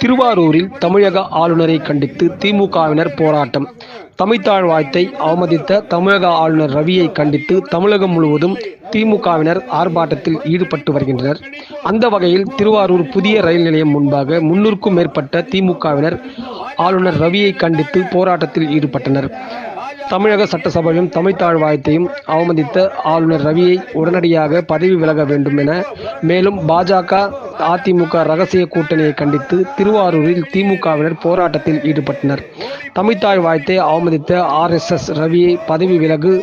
திருவாரூரில் தமிழக ஆளுநரை கண்டித்து திமுகவினர் போராட்டம். தமிழ்த்தாழ் வாழ்த்தை அவமதித்த தமிழக ஆளுநர் ரவியை கண்டித்து தமிழகம் முழுவதும் திமுகவினர் ஆர்ப்பாட்டத்தில் ஈடுபட்டு வருகின்றனர். அந்த வகையில் திருவாரூர் புதிய ரயில் நிலையம் முன்பாக முன்னூறுக்கும் மேற்பட்ட திமுகவினர் ஆளுநர் ரவியை கண்டித்து போராட்டத்தில் ஈடுபட்டனர். தமிழக சட்டசபையிலும் தமிழ்த்தாழ் வாழ்த்தையும் அவமதித்த ஆளுநர் ரவியை உடனடியாக பதவி விலக வேண்டும் என மேலும் பாஜக அதிமுக ரகசிய கூட்டணியை கண்டித்து திருவாரூரில் திமுகவினர் போராட்டத்தில் ஈடுபட்டனர். தமிழ்த்தாழ் வாழ்த்தை அவமதித்த ஆர்எஸ்எஸ் ரவியை பதவி விலகு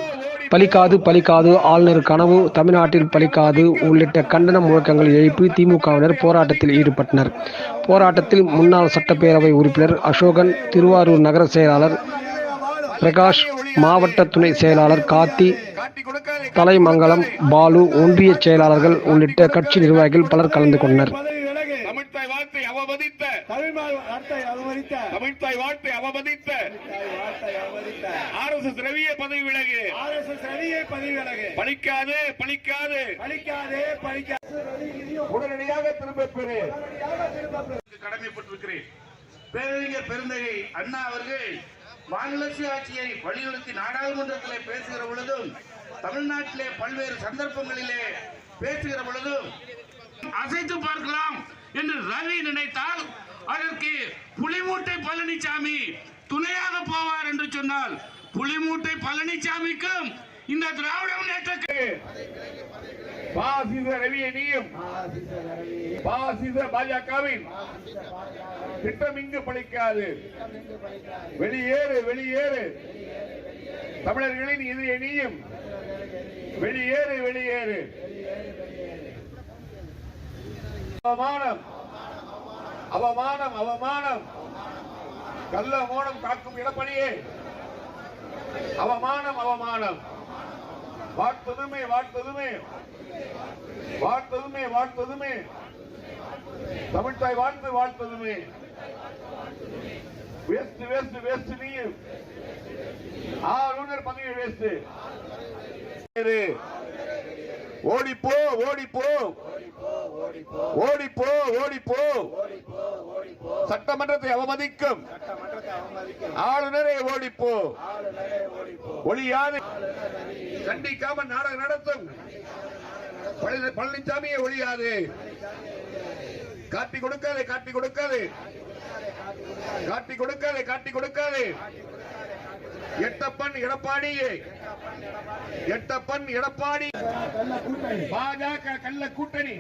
பலிக்காது பலிக்காது ஆளுநர் கனவு தமிழ்நாட்டில் பலிக்காது உள்ளிட்ட கண்டன முழக்கங்கள் எழுப்பி திமுகவினர் போராட்டத்தில் ஈடுபட்டனர். போராட்டத்தில் முன்னாள் சட்டப்பேரவை உறுப்பினர் அசோகன் திருவாரூர் நகர செயலாளர் பிரகாஷ் மாவட்ட துணை செயலாளர் கார்த்தி தலைமங்கலம் பாலு ஒன்றிய செயலாளர்கள் உள்ளிட்ட கட்சி நிர்வாகிகள் பலர் கலந்து கொண்டனர். தமிழ்த்தாய் வார்த்தை அவமதித்த ஆர் எஸ் எஸ் ரவியை பதவி விலகு ஆர்எஸ்எஸ் ரவியை பதவி விலகு பலிக்காது பலிக்காது பழிக்காதே பழிக்காது. உடனடியாக திரும்ப பெறு கடமைப்பட்டிருக்கிறேன். பேரறிஞர் பெருந்தகை அண்ணா அவர்கள் மாநிலசுய ஆட்சியை வலியுறுத்தி நாடாளுமன்றத்திலே பேசுகிற பொழுதும் தமிழ்நாட்டிலே பல்வேறு சந்தர்ப்பங்களிலே பேசுகிற பொழுதும் அசைத்து பார்க்கலாம் என்று ரவி நினைத்தால் அதற்கு புலிமூட்டை பழனிசாமி துணையாக போவார் என்று சொன்னால் புலிமூட்டை பழனிசாமிக்கும் இந்த திராவிட முன்னேற்றக்கு பாசிச ரவியை நீயும். பாசிச பாஜகவின். திட்டம் இங்கு பலிக்காது வெளியேறு வெளியேறு. தமிழர்களின் எதிரியை நீயும். வெளியேறு வெளியேறு. அவமானம். அவமானம் அவமானம். கள்ள மோனம் காக்கும் இடப்படியே அவமானம் அவமானம். வாழ்த்ததுமே வாழ்த்ததுமே வாழ்த்ததுமே வாழ்த்ததுமே தமிழ்தாய் வாழ்த்து வாழ்த்ததுமே வேஸ்ட் வேஸ்ட் வேஸ்ட் நீயும். ஆளுநர் பதவி வேஸ்ட் ஓடிப்போ ஓடிப்போ. ஓடிப்போ ஓடிப்போ. சட்டமன்றத்தை அவமதிக்கும். ஆளுநரை ஓடிப்போ. ஒளியாது கண்டிக்காம நாடகம் நடத்தும். பழனி- பழனிசாமியை ஒழியாது. காட்டி கொடுக்காது காட்டி கொடுக்காது. காட்டி கொடுக்காது காட்டி கொடுக்காதே. எட்டப்பன் எடப்பாடியே. எட்டப்பன் எடப்பாடி. பாஜக கள்ள கூட்டணி.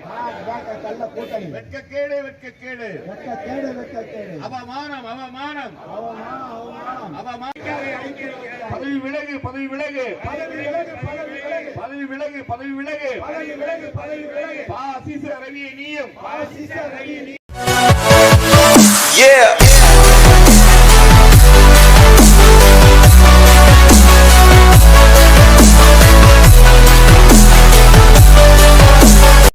வெட்கக்கேடு வெட்கக்கேடு. அவமானம் அவமானம். பதவி விலகு பதவி விலகு. பதவி விலகு பதவி விலகு. பதவி விலகு ரவியை நீயும். Yeah!